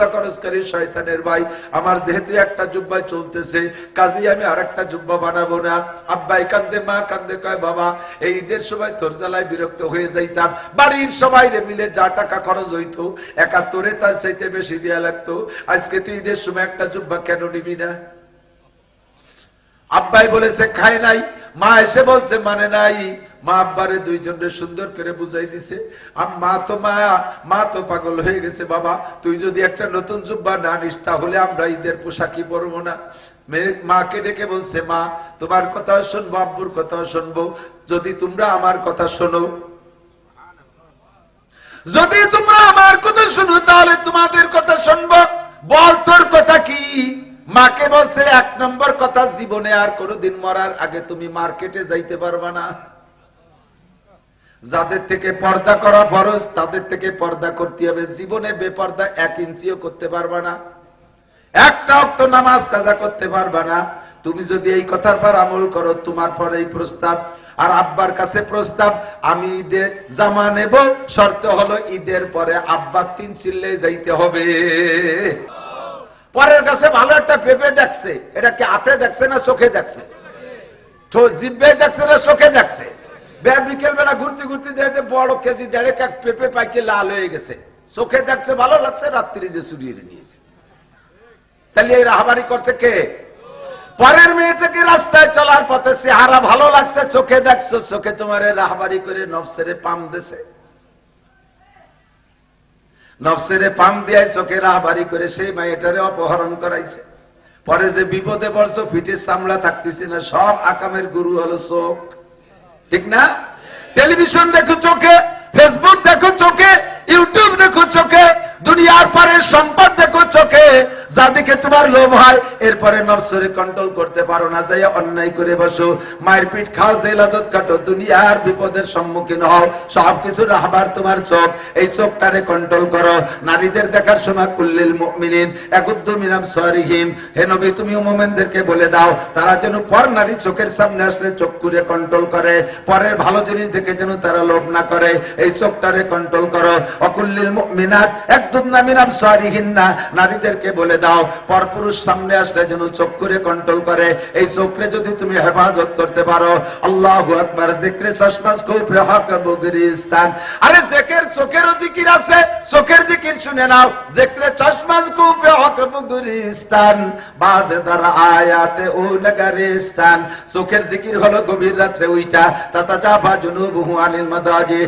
সৌদা খরচকারী শয়তানের ভাই। আমার যেহেতু একটা জুব্বায় চলতেছে কাজী আমি আর একটা জুব্বা বানাবো না। আব্বাই কান্দে, মা কান্দে, কয়, বাবা, এই ঈদের সময় তোর জ্বালায় বিরক্ত হয়ে যাইতাম। বাড়ির সবাই রে মিলে যা টাকা খরচ হইতো, একাত্তরে তার চাইতে বেশি দেয়া লাগতো। আজকে তুই ঈদের সময় একটা জুব্বা কেন নিবি না? আব্বাই বলেছে, খায় নাই। মা এসে বলছে মানে নাই। মা আব্বারে দুইজনে সুন্দর করে বুঝাই দিছে মা তো মায়া, মা তো পাগল হয়ে গেছে বাবা, তুই যদি একটা নতুন জুব্বা না নিস, তাহলে আমরা ঈদের পোশাকই পরবো না। মাকে ডেকে বলছে, মা, তোমার কথা শুনব, আব্বুর কথা শুনব। যদি তোমরা আমার কথা শোনো, যদি তোমরা আমার কথা শুনো, তাহলে তোমাদের কথা শুনব। বল, তোর কথা কি? মাকে বলছে, এক নম্বর কথা, জীবনে আর কোনোদিন মরার আগে তুমি মার্কেটে যাইতে পারবা না। যাদের থেকে পর্দা করা ফরজ, তাদের থেকে পর্দা করতে হবে। জীবনে বেপর্দা এক ইঞ্চিও করতে পারবা না। একটা অক্ত নামাজ কাজা করতে পারবা না। তুমি যদি এই কথার পর আমল করো, তোমার পর এই প্রস্তাব। আর আব্বার কাছে প্রস্তাব, আমি ঈদের জামা নেব, শর্ত হলো ঈদের পরে আব্বা তিন চিল্লে যাইতে হবে। পরের কাছে ভালো একটা পেঁপে দেখছে। এটা কি হাতে দেখছে না চোখে দেখছে? তো জিব্বে দেখছে না চোখে দেখছে? বিকেল বেলা ঘুরতে ঘুরতে দেখতে বড় কেজি দেড়ে কাক পেঁপে পাইকে লাল হয়ে গেছে। চোখে দেখছে, ভালো লাগছে, রাত্রি যে চুরিয়ে নিয়েছে। তাহলে এই রাহাবারি করছে কে? পরের মেয়েটাকে রাস্তায় চলার পথে চেহারা ভালো লাগছে, চোখে দেখছ, চোখে তোমার রাহাবারি করে নবসেরে পাম দেছে। নবসেরে পাম দিয়ে চোখে রাহাবারি করে সেই মেয়েটারে অপহরণ করাইছে। পরে যে বিপদে পড়ছো, ফিটের সামলা থাকতেছে না, সব আকামের গুরু হলো চোখ। ঠিক না? টেলিভিশন দেখো চোখে, ফেসবুক দেখো চোখে, ইউটিউব দেখো চোখে, দুনিয়ার পরে সম্পদ দেখো চোখে যাদিকে তোমার লোভ হয়, এরপরে নবসরে কন্ট্রোল করতে পারো না যাই অন্যায় করে বসো। মায়ের পিঠ খাও জেলাজত কাটো, দুনিয়ার বিপদের সম্মুখীন হও। সবকিছু রাহবার তোমার চোখ, এই চোখটারে কন্ট্রোল করো। নারীদের দেখার সময় কুল্লিল মুমিনিন একুদ্দু মিনাম সরিহিম হে নবী, তুমি মোমেনদেরকে বলে দাও, তারা যেন পর নারী চোখের সামনে আসলে চোখ করে কন্ট্রোল করে। পরের ভালো জিনিস দেখে যেন তারা লোভ না করে। এই চোখটারে কন্ট্রোল করো। অকুল্লিল মুমিনাত একদম না মিনাম সরিহিন না। নারীদেরকে বলে দাও। পরপুরুষ সামনে আসলে যেন চোখ করে কন্ট্রোল করে। এই চোখরে যদি তুমি হেফাজত করতে পারো, আল্লাহ আকবার, জিক্রে চশমাস খুব হক আরে জেকের চোখেরও জিকির আছে, চোখের জিকির শুনে নাও। জিক্রে চশমাস খুব হক বুগরিস্তান বাজে আয়াতে ও চোখের জিকির হলো গভীর রাত্রে উইটা। তাতা মাদাজি।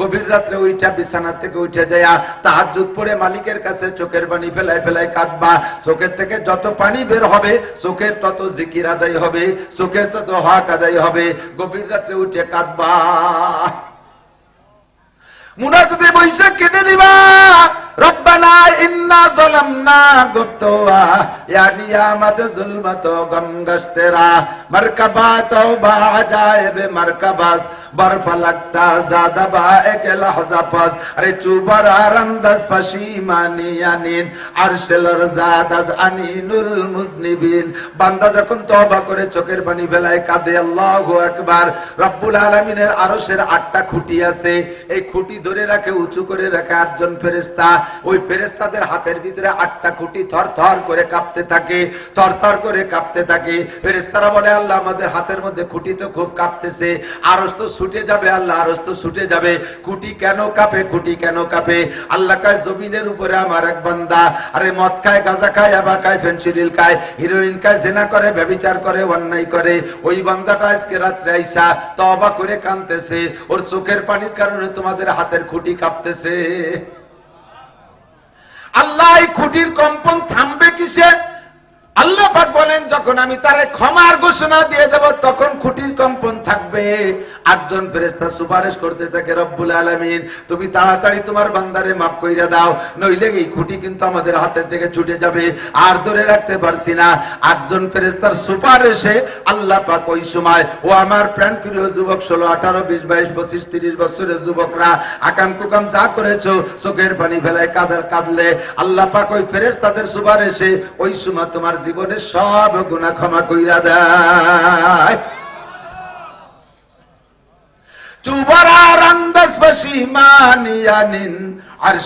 গভীর রাত্রে উইটা, বিছানা থেকে উঠে যায় তাহাজ্জুদ পড়ে মালিকের কাছে চোখের পানি ফেলায় ফেলায় কাঁদবা। চোখের থেকে যত পানি বের হবে, চোখের তত জিকির আদায় হবে, চোখের তত হক আদায় হবে। গভীর রাত্রে উঠে কাঁদবা। মুনা যদি বৈশাখ কেঁদে দিবা। রব্বানা ইন্না জালামনা জুলমত জাদা বা আরে পশিমানি আনিন। আরশেলর জাদাজ আনিনুল বান্দা যখন করে চোখের পানি ফেলায় কাঁদে, আল্লাহু আকবার। রব্বুল আলামিনের আরশের আটটা খুঁটি আছে। এই খুঁটি ধরে রাখে, উঁচু করে রাখে আটজন ফেরেস্তা ওই ফেরেস্তাদের হাতের ভিতরে আটটা খুঁটি থর থর করে কাঁপতে থাকে, থর থর করে কাঁপতে থাকে। ফেরেস্তারা বলে, আল্লাহ, আমাদের হাতের মধ্যে খুঁটি তো খুব কাঁপতেছে আরস তো ছুটে যাবে, আল্লাহ আরস তো ছুটে যাবে। খুঁটি কেন কাঁপে, খুঁটি কেন কাঁপে? আল্লাহ কায়, জমিনের উপরে আমার এক বান্দা, আরে মদ খায়, গাঁজা খায় আবার খায়, ফেন্সিডিল খায়, হিরোইন খায়, জেনা করে, ব্যবিচার করে, অন্যায় করে। ওই বান্দাটা আজকে রাত্রে আইসা তবা করে কানতেছে ওর চোখের পানির কারণে তোমাদের হাতের খুঁটি কাঁপতেছে। আল্লাহ এই খুঁটির কম্পন থামবে কিসে? আল্লাহ পাক বলেন, যখন আমি তারে ক্ষমার ঘোষণা দিয়ে দেব, তখন খুঁটির কম্পন থাকবে। আটজন ফেরেস্তা সুপারিশ করতে থাকে, রব্বুল আলামিন, তুমি তাড়াতাড়ি তোমার বান্দারে মাফ কইরা দাও, নইলে এই খুঁটি কিন্তু আমাদের হাতের থেকে ছুটে যাবে, আর ধরে রাখতে পারছি না। আটজন ফেরেস্তার সুপারিশে আল্লাহ পাক ওই সময়, ও আমার প্রাণ প্রিয় যুবক, ষোলো, আঠারো, বিশ, বাইশ, পঁচিশ, তিরিশ বছরের যুবকরা, আকাম কুকাম যা করেছ, চোখের পানি ফেলায় কাঁদার কাঁদলে আল্লাহ পাক ওই ফেরেস্তাদের সুপারিশে ওই সময় তোমার জীবনের সব গুণা ক্ষমা কইরা দেয়। চুবরার আন্দাজ মানিয়া আর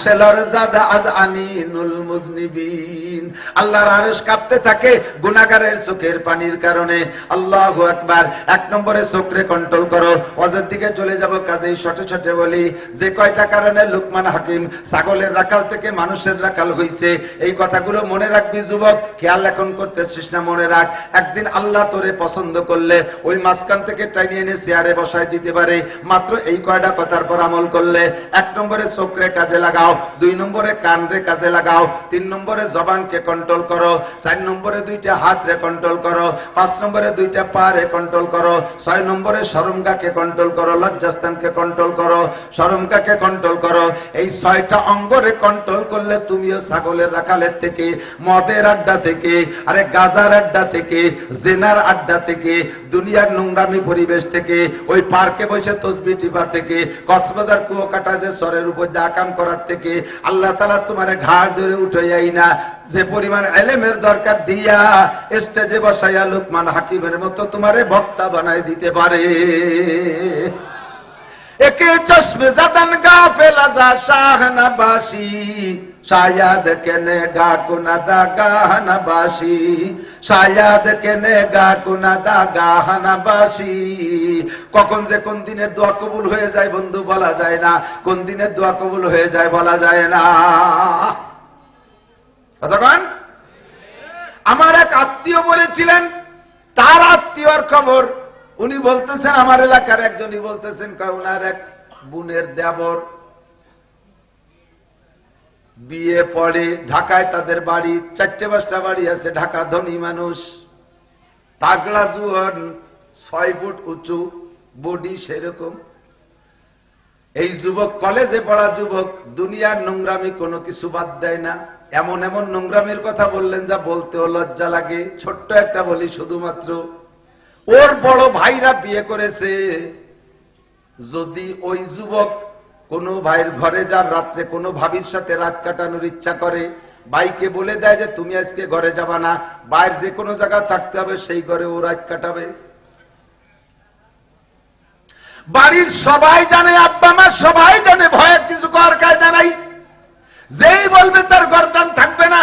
সেলর জাদা আজ আনিনুল মুজনিবিন। আল্লাহর আরশ কাঁপতে থাকে চোখের পানির কারণে। এক নম্বরে চোখরে কন্ট্রোল করো। দিকে চলে যাব কাজেই ছোটে ছোটে বলি। যে কয়টা কারণে হাকিম ছাগলের রাখাল থেকে মানুষের রাখাল হইছে, এই কথাগুলো মনে রাখবি যুবক। খেয়াল এখন করতে না, মনে রাখ। একদিন আল্লাহ তোরে পছন্দ করলে ওই মাঝখান থেকে টাইনি এনে চেয়ারে বসায় দিতে পারে। মাত্র এই কয়টা কথার পর আমল করলে। এক নম্বরে চোখরে কাজে লাগাও। দুই নম্বরে কান রে কাজে লাগাও। তিন নম্বরে জবানকে কন্ট্রোল করো। চার নম্বরে দুইটা হাত রে কন্ট্রোল করো। পাঁচ নম্বরে দুইটা পা রে কন্ট্রোল করো। ছয় নম্বরে সরমগাকে কন্ট্রোল করো, লজ্জাস্থানকে কন্ট্রোল করো, সরমগাকে কন্ট্রোল করো। এই ছয়টা অঙ্গরে কন্ট্রোল করলে তুমিও ছাগলের রাখালের থেকে, মদের আড্ডা থেকে, আরে গাজার আড্ডা থেকে, জেনার আড্ডা থেকে, দুনিয়ার নোংরামি পরিবেশ থেকে, ওই পার্কে বসে তসবি টিপা থেকে, কক্সবাজার কুয়াকাটা যে সরের উপর যা কাম করার থেকে আল্লাহ তালা তোমার ঘাড় ধরে উঠে যাই না। যে পরিমাণ এলেমের দরকার দিয়া স্টেজে বসাইয়া লোকমান হাকিমের মতো তোমারে বক্তা বানাই দিতে পারে। একে চশমে জাদান গা ফেলা যা শাহনা বাসি শায়াদ কেনে গা কুনাদা গাহনা বাসি শায়াদ কেনে গা কুনাদা গাহনা বাসি কখন যে কোন দিনের দোয়া কবুল হয়ে যায় বন্ধু বলা যায় না। কোন দিনের দোয়া কবুল হয়ে যায় বলা যায় না। কতক্ষণ? আমার এক আত্মীয় বলেছিলেন, তার আত্মীয়র খবর উনি বলতেছেন, আমার এলাকার একজনই বলতেছেন ওনার এক বোনের দেবর বিয়ে পড়ে, ঢাকায় তাদের বাড়ি, চারটে পাঁচটা বাড়ি আছে, ঢাকা ধনী মানুষ। তাগড়া জুহন ছয় ফুট উঁচু, বডি সেরকম। এই যুবক কলেজে পড়া যুবক, দুনিয়ার নোংরামি কোনো কিছু বাদ দেয় না। এমন এমন নোংরামির কথা বললেন, যা বলতেও লজ্জা লাগে। ছোট্ট একটা বলি শুধুমাত্র ওর বড় ভাইরা বিয়ে করেছে। যদি ওই যুবক কোনো ভাইয়ের ঘরে যার রাত্রে কোনো ভাবির সাথে রাত কাটানোর ইচ্ছা করে, ভাইকে বলে দেয় যে, তুমি আজকে ঘরে যাবা না, বাইরে যে কোনো জায়গায় থাকতে হবে, সেই ঘরে ও রাত কাটাবে। বাড়ির সবাই জানে, আব্বা মা সবাই জানে, ভয়ের কিছু কর কায়দা নাই। যেই বলবে তার গরদান থাকবে না।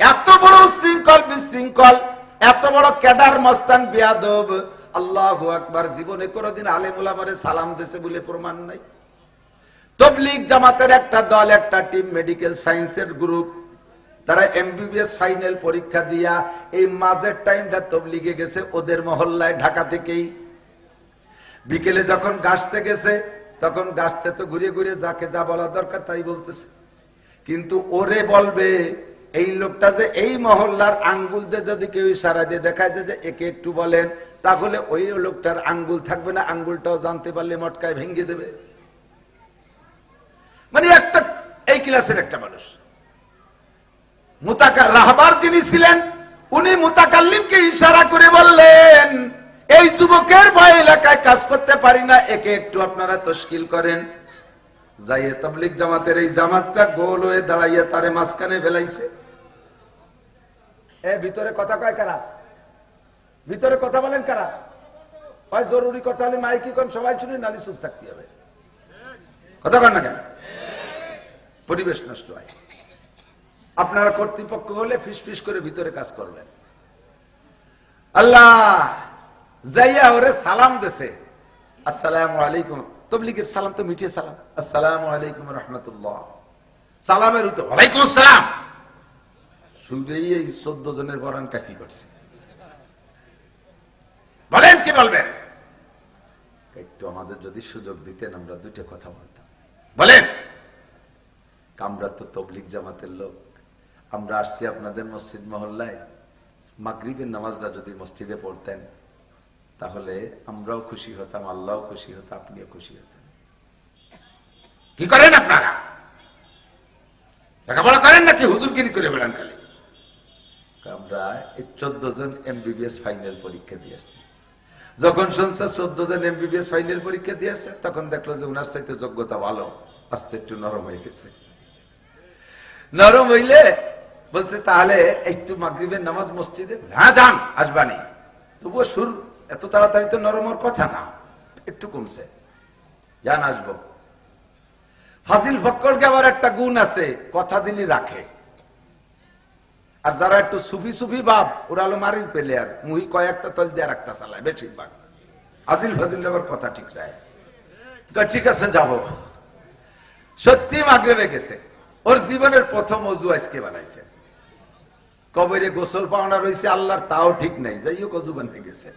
এত বড় শৃঙ্খল বিশৃঙ্খল। এত বড় ক্যাডার মস্তান বিয়াদব। আল্লাহ আকবার, জীবনে কোনোদিন আলেমুল আমারে সালাম দেশে বলে প্রমাণ নাই। তবলিগ জামাতের একটা দল, একটা টিম মেডিকেল সায়েন্সের গ্রুপ তারা এমবিবিএস ফাইনাল পরীক্ষা দিয়া এই মাঝের টাইমটা তবলিগে গেছে ওদের মহল্লায়, ঢাকা থেকেই। বিকেলে যখন গাছতে গেছে, তখন গাছতে তো ঘুরে ঘুরে যাকে যা বলা দরকার তাই বলতেছে। কিন্তু ওরে বলবে এই লোকটা যে এই মহল্লার আঙ্গুল দিয়ে যদি কেউ ইশারা দিয়ে দেখায় দেয় যে একে একটু বলেন, তাহলে ওই লোকটার আঙ্গুল থাকবে না, আঙ্গুলটাও জানতে পারলে মটকায় ভেঙে দেবে। মানে একটা, এই ক্লাসের একটা মানুষ। মুতাকা রাহবার যিনি ছিলেন, উনি মুতাকাল্লিমকে ইশারা করে বললেন, এই যুবকের ভয় এলাকায় কাজ করতে পারি না, একে একটু আপনারা তশকিল করেন। যাইয়ে তাবলিক জামাতের এই জামাতটা গোল হয়ে দাঁড়াইয়া তারে মাঝখানে ফেলাইছে। এ, ভিতরে কথা কয় কারা? ভিতরে কথা বলেন কারা? হয় জরুরি কথা হলে মাইকি কোন, সবাই শুনি, নালি চুপ থাকতে হবে। কথা কন না কেন? পরিবেশ নষ্ট হয়। আপনারা কর্তৃপক্ষ হলে ফিস ফিস করে ভিতরে কাজ করবেন। আল্লাহ যাইয়া ওরে সালাম দেছে। আসসালামু আলাইকুম। তবলিগের সালাম তো মিঠিয়ে সালাম। আসসালামু আলাইকুম রহমতুল্লাহ। সালামের উত্তর। ওয়ালাইকুম আসসালাম। শুনেই এই চোদ্দ জনের বরান কাকি করছে। বলেন কি বলবেন? একটু আমাদের যদি সুযোগ দিতেন, আমরা দুইটা কথা বলতাম। বলেন আমরা তো তবলিক জামাতের লোক। আমরা আসছি আপনাদের মসজিদ মহল্লায়। মাগরিবের নামাজটা যদি মসজিদে পড়তেন, তাহলে আমরাও খুশি হতাম, আল্লাহও খুশি হতো, আপনিও খুশি হতেন। কি করেন আপনারা? লেখাপড়া করেন নাকি হুজুরগিরি করে বেড়ান খালি? আমরা চোদ্দ জন এমবিবিএস ফাইনাল পরীক্ষা দিয়ে আসছি। যখন শুনছে চোদ্দ জন এমবিবিএস ফাইনাল পরীক্ষা দিয়ে আসছে, তখন দেখল যে উনার সাথে যোগ্যতা ভালো, আস্তে একটু নরম হয়ে গেছে। নরম হইলে বলছে, তাহলে একটু মাগরিবের নামাজ মসজিদে হ্যাঁ যান, আসবানি। তবুও সুর এত তাড়াতাড়ি তো নরম হওয়ার কথা না, একটু কমছে। যান, আসব। ফাজিল ফক্করকে আবার একটা গুণ আছে, কথা দিলি রাখে। আর যারা একটু সুফি সুফি ভাব ওরা হলো মারির আর। মুহি কয়েকটা তল দিয়ে একটা চালায়, বেশিরভাগ। আজিল ফাজিল কথা ঠিক রায় ঠিক আছে, যাব। সত্যি মাগরেবে গেছে। ওর জীবনের প্রথম অজু আজকে বানাইছে। কবরে গোসল পাওনা রয়েছে আল্লাহর তাও ঠিক নাই। যাই হোক, অজু বানিয়ে গেছে।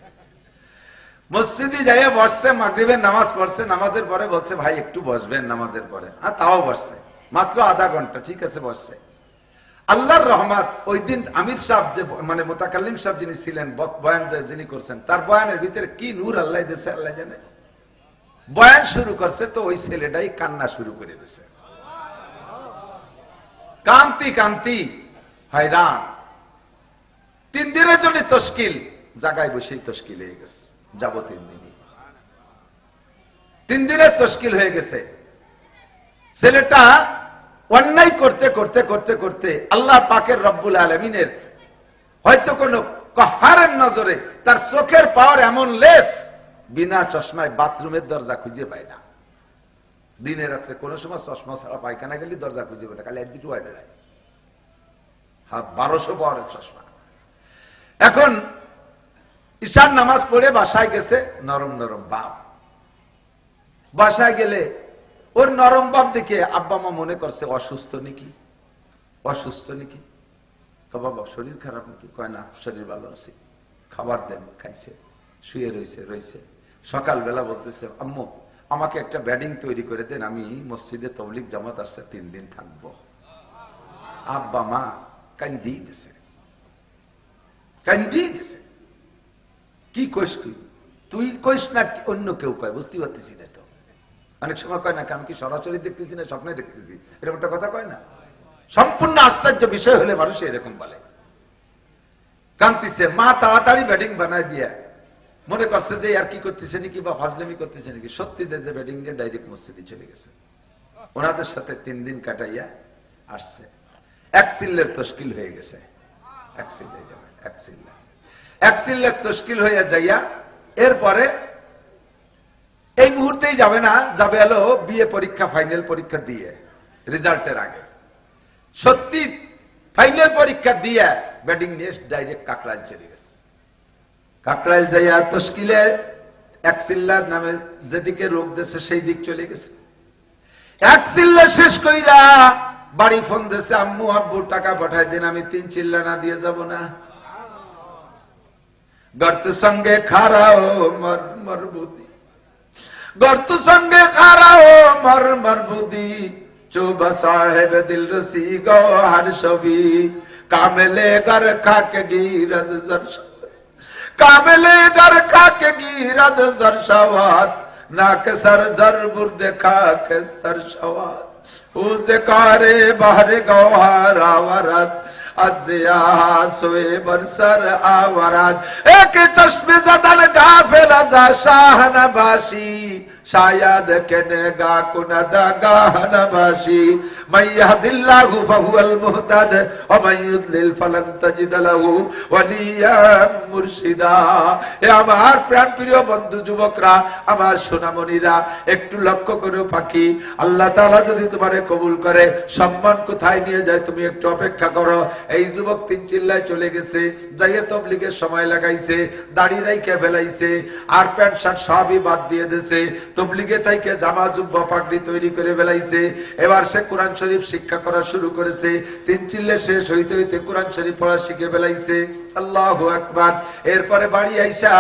মসজিদে যাইয়া বসছে মাগরিবের নামাজ পড়ছে, নামাজের পরে বলছে, ভাই, একটু বসবেন নামাজের পরে। আর তাও বসছে। মাত্র আধা ঘণ্টা, ঠিক আছে, বসছে। আল্লাহর রহমাত, ওই দিন আমির সাহেব যে মানে মোতাকাল্লিম সাহেব যিনি ছিলেন বয়ান যিনি করছেন, তার বয়ানের ভিতরে কি নূর আল্লাহ দিয়েছে, আল্লাহ জানে? বয়ান শুরু করছে তো ওই ছেলেটাই কান্না শুরু করে দিয়েছে। কান্তি কান্তি, হয়রান। তিন দিনের জন্য তশকিল, জায়গায় বসেই তশকিল হয়ে গেছে যাব তিন দিনই। তিন দিনের তস্কিল হয়ে গেছে। ছেলেটা অন্যায় করতে করতে করতে করতে আল্লাহ পাকের রব্বুল আলমিনের হয়তো কোন কহারের নজরে তার চোখের পাওয়ার এমন লেস বিনা চশমায় বাথরুমের দরজা খুঁজে পায় না। দিনে রাত্রে কোন সময় চশমা ছাড়া পায়খানা গেলে দরজা খুঁজে পায় না, খালি এক হয় বেড়ায় হাত বারোশো পাওয়ারের চশমা। এখন ঈশান নামাজ পড়ে বাসায় গেছে নরম নরম বাপ। বাসায় গেলে ওর নরম বাপ দেখে আব্বা মা মনে করছে, অসুস্থ নাকি? অসুস্থ নাকি? বাবা, শরীর খারাপ নাকি? কয়, না, শরীর ভালো আছে। খাবার দেন, খাইছে, শুয়ে রয়েছে রয়েছে সকালবেলা বলতেছে, আম্মু, আমাকে একটা ব্যাডিং তৈরি করে দেন, আমি মসজিদে তবলিক জামাত আসছে, তিন দিন থাকব। আব্বা মা কান্দি দিছে। কান্দি দিছে। কি কইস তুই? তুই কইস না, অন্য কেউ কয় বুঝতে পারতেছি না। অনেক সময় কয় না আমি কি সরাসরি দেখতেছি না স্বপ্নে দেখতেছি? এরকম একটা কথা কয় না? সম্পূর্ণ আশ্চর্য বিষয় হলে মানুষ এরকম বলে। কান্তিছে মা তাড়াতাড়ি ব্যাটিং বানায় দিয়া। মনে করছে যে, আর কি করতেছে নাকি বা ফাজলামি করতেছে নাকি? সত্যি যে ব্যাটিং দিয়ে ডাইরেক্ট মসজিদে চলে গেছে। ওনাদের সাথে তিন দিন কাটাইয়া আসছে। এক সিল্লের তশকিল হয়ে গেছে। এক সিল্লে যাবে এক সিল্লা এক সিল্লের তশকিল হইয়া যাইয়া এরপরে এই মুহূর্তেই যাবে না, যাবে হলো বিয়ে পরীক্ষা ফাইনাল পরীক্ষা দিয়ে রেজাল্টের আগে। সত্যি ফাইনাল পরীক্ষা দিয়ে ব্যাটিং নিয়ে ডাইরেক্ট কাকড়াইল চলে গেছে। কাকড়াইল যাইয়া তশকিলে এক সিল্লার নামে যেদিকে রোগ দেশে সেই দিক চলে গেছে। এক চিল্লা শেষ কইরা বাড়ি ফোন দিছে আম্মু, আব্বু, টাকা পাঠাই দিন, আমি তিন চিল্লা না দিয়ে যাব না। গর্ত সঙ্গে খারাও মর মরবুদি গর্ত সঙ্গে খারাও মর মরবুদি চোবা সাহেব দিল রসি গো হর ছবি কামেলে গর খাক গিরদ জর কামেলে গর খাক গিরদ জর সওয়াত নাক সর জর বুর্দে খাক স্তর সওয়াত উজে কারে বাহরে গওহার আওয়ারাত আজিয়া সোয়ে বরসর আওয়ারাত এক চশমে জদন গাফেল আজা শাহনবাসী একটু লক্ষ্য করো পাখি। আল্লাহ তাআলা যদি তোমারে কবুল করে, সম্মান কোথায় নিয়ে যায় তুমি একটু অপেক্ষা করো। এই যুবক তিন চিল্লায় চলে গেছে, যাইয়ে তবলিগের সময় লাগাইছে, দাড়ি রাইখে ফেলাইছে, আর প্যান্ট শার্ট সবই বাদ দিয়ে দিছে তবলিগে তাইকে জামা জুব্বা পাগড়ি তৈরি করে বেলাইছে এবার সে কোরআন শরীফ শিক্ষা করা শুরু করেছে। তিন চিল্লে শেষ হইতে হইতে কোরআন শরীফ পড়া শিখে ফেলাইছে। আল্লাহু আকবার। এরপরে বাড়ি আইসা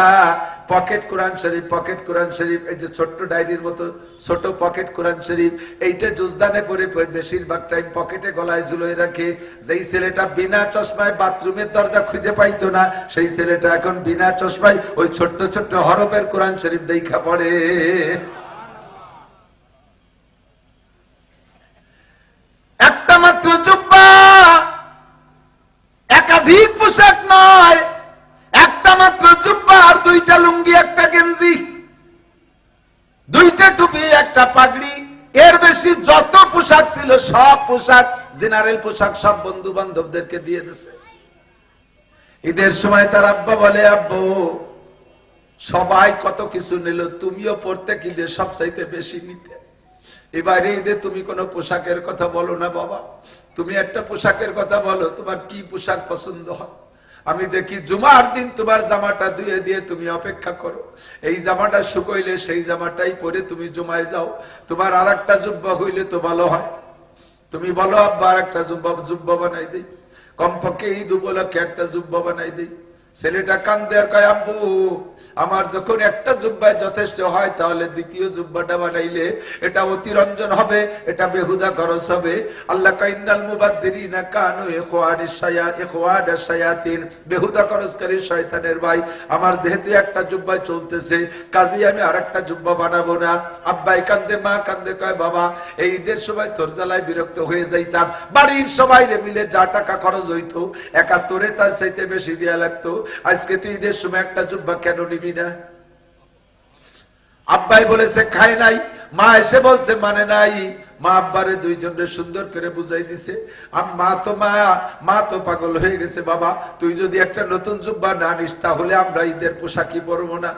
পকেট কোরআন শরীফ, পকেট কোরআন শরীফ, এই যে ছোট্ট ডায়েরির মতো ছোট পকেট কোরআন শরীফ, এইটা জুজদানে পরে বেশিরভাগ টাইম পকেটে গলায় ঝুলোয় রাখে। যেই ছেলেটা বিনা চশমায় বাথরুমের দরজা খুঁজে পাইতো না, সেই ছেলেটা এখন বিনা চশমায় ওই ছোট্ট ছোট্ট হরফের কোরআন শরীফ দেখা পড়ে। একটা মাত্র জুব্বা দুইটা টুপি একটা পাগড়ি। এর বেশি যত পোশাক ছিল, সব পোশাক জেনারেল পোশাক সব বন্ধু বান্ধবদেরকে দিয়ে দিছে। ঈদের সময় তার আব্বা বলে, আব্বু, সবাই কত কিছু নিল, তুমিও পড়তে কি দিয়ে সব চাইতে বেশি নিতে। এবারে ঈদে তুমি কোনো পোশাকের কথা বলো না বাবা। তুমি একটা পোশাকের কথা বলো, তোমার কি পোশাক পছন্দ হয়? আমি দেখি জুমার দিন তোমার জামাটা ধুয়ে দিয়ে তুমি অপেক্ষা করো। এই জামাটা শুকইলে সেই জামাটাই পরে তুমি জুমায় যাও। তোমার আর একটা জুব্বা হইলে তো ভালো হয়। তুমি বলো, আব্বা আর একটা জুব্বা জুব্বা বানাই দিই। কমপক্ষে ঈদ উপলক্ষে একটা জুব্বা বানাই দিই। ছেলেটা কান্দে আর কয়, আব্বু, আমার যখন একটা জুব্বায় যথেষ্ট হয়, তাহলে দ্বিতীয় জুব্বাটা বানাইলে এটা অতিরঞ্জন হবে, এটা বেহুদা খরচ হবে। আল্লাহ কাইন্নাল মুবাদ্দিরিনা কানু ইখওয়ানিস শায়া ইখওয়ানাস শায়াতিন। বেহুদা খরচকারী শয়তানের ভাই, আমার যেহেতু একটা জুব্বায় চলতেছে, কাজী আমি আরেকটা জুব্বা বানাবো না। আব্বাই কান্দে, মা কান্দে, কয়, বাবা, এই ঈদের সময় তোর জ্বালায় বিরক্ত হয়ে যাইতাম। বাড়ির সবাই রে মিলে যা টাকা খরচ হইতো, একাত্তরে তার চাইতে বেশি দেয়া লাগতো। আজকে তুই ঈদের সময় একটা জুব্বা কেন নিবি না? আব্বাই বলেছে, খায় নাই। মা এসে বলছে মানে নাই। মা আব্বারে দুইজনে সুন্দর করে বুঝাই দিছে আর মা তো মা মা তো পাগল হয়ে গেছে বাবা, তুই যদি একটা নতুন জুব্বা না নিস, তাহলে আমরা ঈদের পোশাকই পরবো না।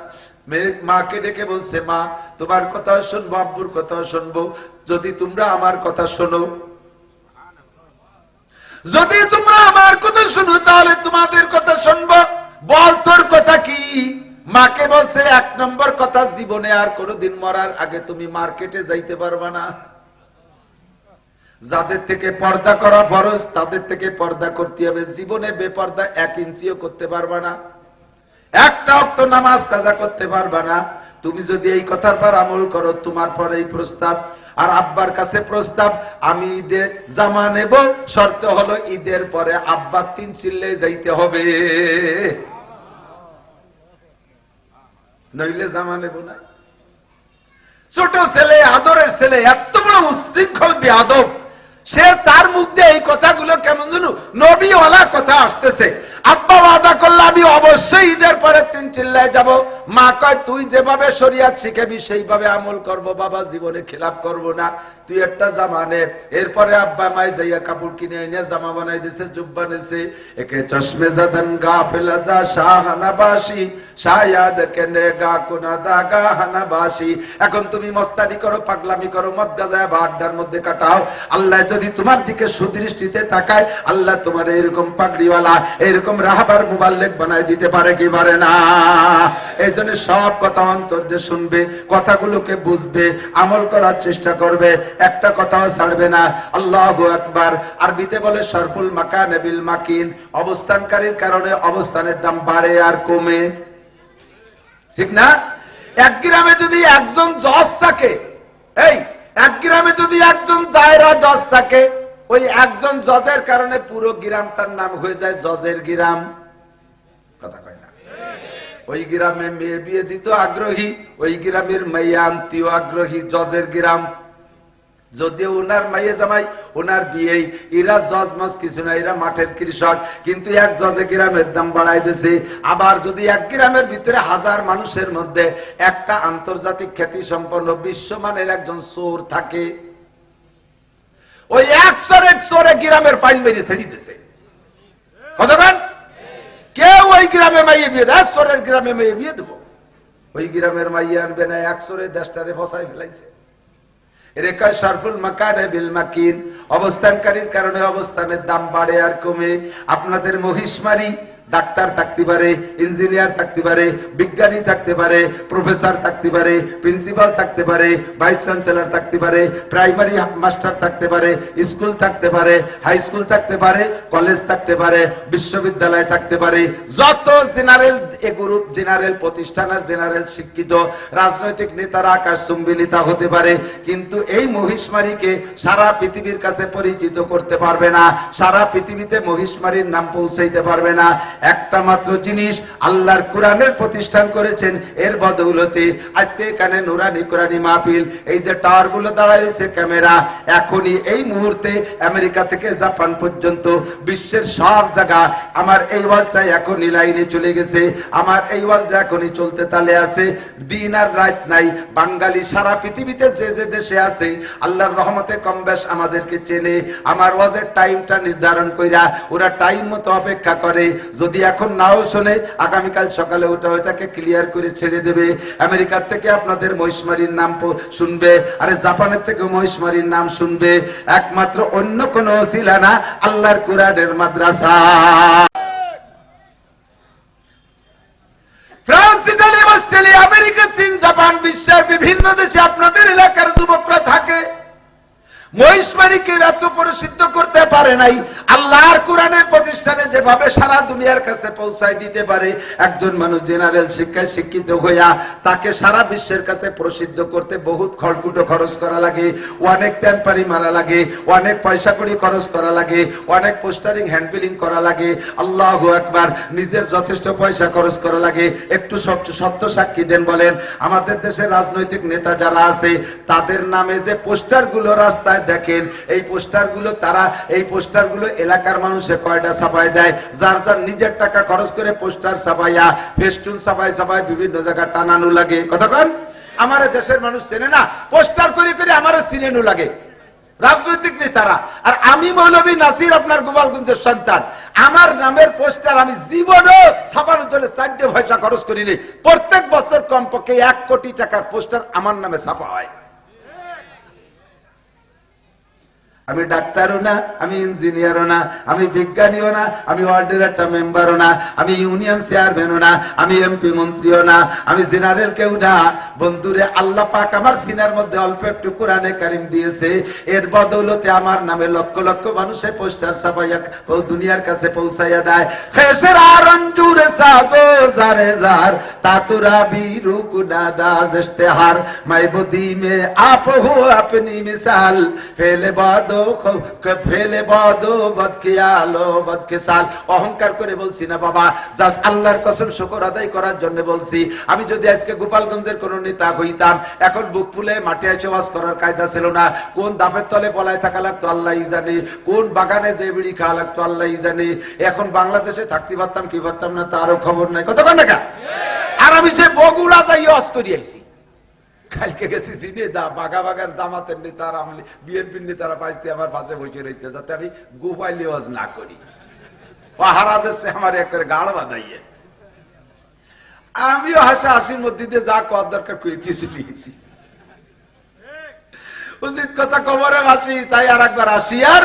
মেয়ে মাকে ডেকে বলছে, মা, তোমার কথা শুনব, আব্বুর কথা শুনব। যদি তোমরা আমার কথা শোনো, যদি তোমরা আমার কথা শুনো, তাহলে তোমাদের কথা শুনব। বল, তোর কথা কি? মাকে বলছে, এক নম্বর কথা, জীবনে আর কোনোদিন মরার আগে তুমি মার্কেটে যাইতে পারবে না। যাদের থেকে পর্দা করা ফরজ, তাদের থেকে পর্দা করতে হবে। জীবনে বেপর্দা এক ইঞ্চিও করতে পারবে না। একটা অক্ত নামাজ কাজা করতে পারবে না। তুমি যদি এই কথার পর আমল করো, তোমার পর এই প্রস্তাব। আর আব্বার কাছে প্রস্তাব, আমি ঈদের জামা নেব, শর্ত হলো ঈদের পরে আব্বা তিন চিল্লে যাইতে হবে। নইলে জামা নেব না। ছোট ছেলে, আদরের ছেলে, এত বড় উশৃঙ্খল বেয়াদব। সে তার মুখ দিয়ে এই কথাগুলো কেমন যেন নবীওয়ালা কথা আসতেছে। আব্বা ওয়াদা করলে, আমি অবশ্যই ঈদের পরের দিন চিল্লায় যাব। মা কয়, তুই যেভাবে শরিয়াত শিখেবি, সেইভাবে আমল করব। বাবা, জীবনে খিলাপ করব না। তুই একটা জামা নে এরপরে আব্বা মাই যাইয়া কাপড় কিনে এনে জামা বানাই দিছে, জুব্বা নেছে। একে চশমে জাদান গা ফেলা যা শাহানা বাসি শায়াদ কেনে গা, কোনা দাগা হানা বাসি এখন তুমি মস্তানি করো, পাগলামি করো মদ গাজায় বা আড্ডার মধ্যে কাটাও। আল্লাহ যদি তোমার দিকে সুদৃষ্টিতে তাকায়, আল্লাহ তোমার এরকম পাগড়িওয়ালা, এরকম রাহাবার মুবাল্লেক বানাই দিতে পারে কি পারে না? এই জন্য সব কথা অন্তর দিয়ে শুনবে, কথাগুলোকে বুঝবে, আমল করার চেষ্টা করবে, একটা কথাও ছাড়বে না। আল্লাহ আকবার। আরবিতে বলে সরফুল মাকান বিল মাকিন। অবস্থানকারীর কারণে অবস্থানের দাম বাড়ে আর কমে। ঠিক না? এক গ্রামে যদি একজন জজ থাকে, এই, এক গ্রামে যদি একজন দায়রা জজ থাকে, ওই একজন জজের কারণে পুরো গ্রামটার নাম হয়ে যায় জজের গ্রাম। ওই গ্রামে মেয়ে বিয়ে দিত আগ্রহী, ওই গ্রামের মেয়ে আনতিও আগ্রহী, জজের গ্রাম। যদিও ওনার মাইয়ে জামাই ওনার বিয়েই, এরা জজ মজ কিছু না, এরা মাঠের কৃষক। কিন্তু এক জজে গ্রামের দাম বাড়াই দিছে। আবার যদি এক গ্রামের ভিতরে হাজার মানুষের মধ্যে একটা আন্তর্জাতিক খ্যাতি সম্পন্ন বিশ্বমানের একজন চোর থাকে, ওই একশোর একশোরে গ্রামের ফাইল মেরে ছেড়ে দিছে। কথা? কেউ ওই গ্রামে মাইয়ে বিয়ে দেয়? একশোরের গ্রামে মেয়ে বিয়ে দেবো। ওই গ্রামের মাইয়ে আনবে না, একশোরে দেশটারে ফসাই ফেলাইছে। রেখা সারফুল মাকানে বিল মাকিন। অবস্থানকারীর কারণে অবস্থানের দাম বাড়ে আর কমে। আপনাদের মহিষমারি ডাক্তার থাকতে পারে ইঞ্জিনিয়ার থাকতে পারে বিজ্ঞানী থাকতে পারে প্রফেসর থাকতে পারে প্রিন্সিপাল থাকতে পারে ভাইস চ্যান্সেলর থাকতে পারে প্রাইমারি মাস্টার থাকতে পারে স্কুল থাকতে পারে হাই স্কুল থাকতে পারে কলেজ থাকতে পারে বিশ্ববিদ্যালয় থাকতে পারে যত জেনারেল এ গ্রুপ জেনারেল প্রতিষ্ঠান আর জেনারেল শিক্ষিত রাজনৈতিক নেতারা আকাশ সম্মিলিত হতে পারে কিন্তু এই মহিষমারীকে সারা পৃথিবীর কাছে পরিচিত করতে পারবে না সারা পৃথিবীতে মহিষমারীর নাম পৌঁছাইতে পারবে না একটা মাত্র জিনিস আল্লাহর কোরআনের প্রতিষ্ঠান করেছেন, এর বদৌলতে আজকে এখানে নুরানি কোরআনি মাহফিল, এই যে টাওয়ারগুলো দাঁড়ায় রয়েছে ক্যামেরা, এখনই এই মুহূর্তে আমেরিকা থেকে জাপান পর্যন্ত, বিশ্বের সব জায়গা, আমার এই ওয়াজটা এখনই লাইনে চলে গেছে, আমার এই ওয়াজটা এখনই চলতে তালে আছে, দিন আর রাত নাই, বাঙালি সারা পৃথিবীতে যে যে দেশে আছে, আল্লাহর রহমতে কম বেশ আমাদেরকে চেনে, আমার ওয়াজের টাইমটা নির্ধারণ কইরা ওরা টাইম মতো অপেক্ষা করে, যদি যদি এখন নাও শোনে, আগামীকাল সকালে ওটা ওটাকে ক্লিয়ার করে ছেড়ে দেবে। আমেরিকার থেকে আপনাদের মহিষমারির নাম শুনবে, আরে জাপানের থেকে মহিষমারির নাম শুনবে। একমাত্র অন্য কোন ওসিলা না, আল্লাহর কোরআনের মাদ্রাসা। আমেরিকা, চীন, জাপান, বিশ্বের বিভিন্ন দেশে আপনাদের এলাকার যুবকরা থাকে। মহিষমারীকে এত প্রসিদ্ধ করতে পারে নাই। আল্লাহর কোরআনের প্রতিষ্ঠানে যেভাবে সারা দুনিয়ার কাছে পৌঁছায় দিতে পারে, একজন মানুষ জেনারেল শিক্ষায় শিক্ষিত হইয়া তাকে সারা বিশ্বের কাছে প্রসিদ্ধ করতে বহুত খড়কুটো খরচ করা লাগে, অনেক টেম্পারি মারা লাগে, অনেক পয়সা কড়ি খরচ করা লাগে, অনেক পোস্টারিং হ্যান্ডবিলিং করা লাগে, আল্লাহ একবার নিজের যথেষ্ট পয়সা খরচ করা লাগে। একটু সত্য সাক্ষী দেন বলেন, আমাদের দেশের রাজনৈতিক নেতা যারা আছে, তাদের নামে যে পোস্টারগুলো রাস্তায় দেখেন, এই পোস্টারগুলো তারা, এই পোস্টারগুলো এলাকার মানুষে কয়টা ছাপায় দেয়? যার যার নিজের টাকা খরচ করে পোস্টার ছাপাইয়া, ফেস্টুন ছাপাই ছাপাই বিভিন্ন জায়গায় টানানো লাগে। কথা কন? আমার দেশের মানুষ চেনে না। পোস্টার করে করে আমার চিনেনো লাগে। রাজনৈতিক নেতারা। আর আমি মৌলবী নাসির আপনার গোপালগঞ্জের সন্তান। আমার নামের পোস্টার আমি জীবনও ছাপানোর জন্য চারটে পয়সা খরচ করিনি। প্রত্যেক বছর কমপক্ষে এক কোটি টাকার পোস্টার আমার নামে ছাপা হয়। আমি ডাক্তারও না, আমি ইঞ্জিনিয়ারও না, আমি বিজ্ঞানীও না, আমি ওয়ার্ডের একটা মেম্বারও না, আমি ইউনিয়ন চেয়ারম্যানও না, আমি এমপি মন্ত্রীও না, আমি জেনারেল কেউ না। বন্ধুরে, আল্লাহ পাক আমার সিনার মধ্যে অল্প একটু কোরআনে কারিম দিয়েছে। এর বদৌলতে আমার নামে লক্ষ লক্ষ মানুষে পোস্টার ছাপাইয়া দুনিয়ার কাছে পৌঁছাইয়া দেয়। খেসের আরঞ্জুর সাজো জারে জার তাতুরা বিরুক নাদাজ ইশতেহার। মাই বদি মে আপ হো আপনি মিসাল ফেলে বাদো ফেলে বাদো বদকিয়ালো বদকিসাল অহংকার করে বলছি না বাবা, জাস্ট আল্লাহর কসম শুকর আদায় করার জন্য বলছি। আমি যদি আজকে গোপালগঞ্জের কোন নেতা হইতাম, এখন বুক ফুলে মাঠে এসে ওয়াজ করার কায়দা ছিল না। কোন দাপের তলে পলায় থাকা লাগতো আল্লাহই জানে কোন বাগানে যে বিড়ি খাওয়া লাগতো আল্লাহই জানে এখন বাংলাদেশে থাকতে পারতাম কি পারতাম না, তারও খবর নাই। কত না আর আমি যে বগুলা যাই ওয়াজ করি আইছি কালকে গেছি চিনে দা বাগা বাগার জামাতের নেতারা আমলি বিএনপির নেতারা পাশে আমার পাশে বসে রয়েছে, যাতে আমি গোপাইলি ওয়াজ না করি। পাহারা দেশে আমার একবারে গাড় বাঁধাইয়ে। আমিও হাসা হাসির মধ্যে দিয়ে যা কর দরকার কইতেছি নিয়েছি। উচিত কথা কবরে আসি তাই আর একবার আসি আর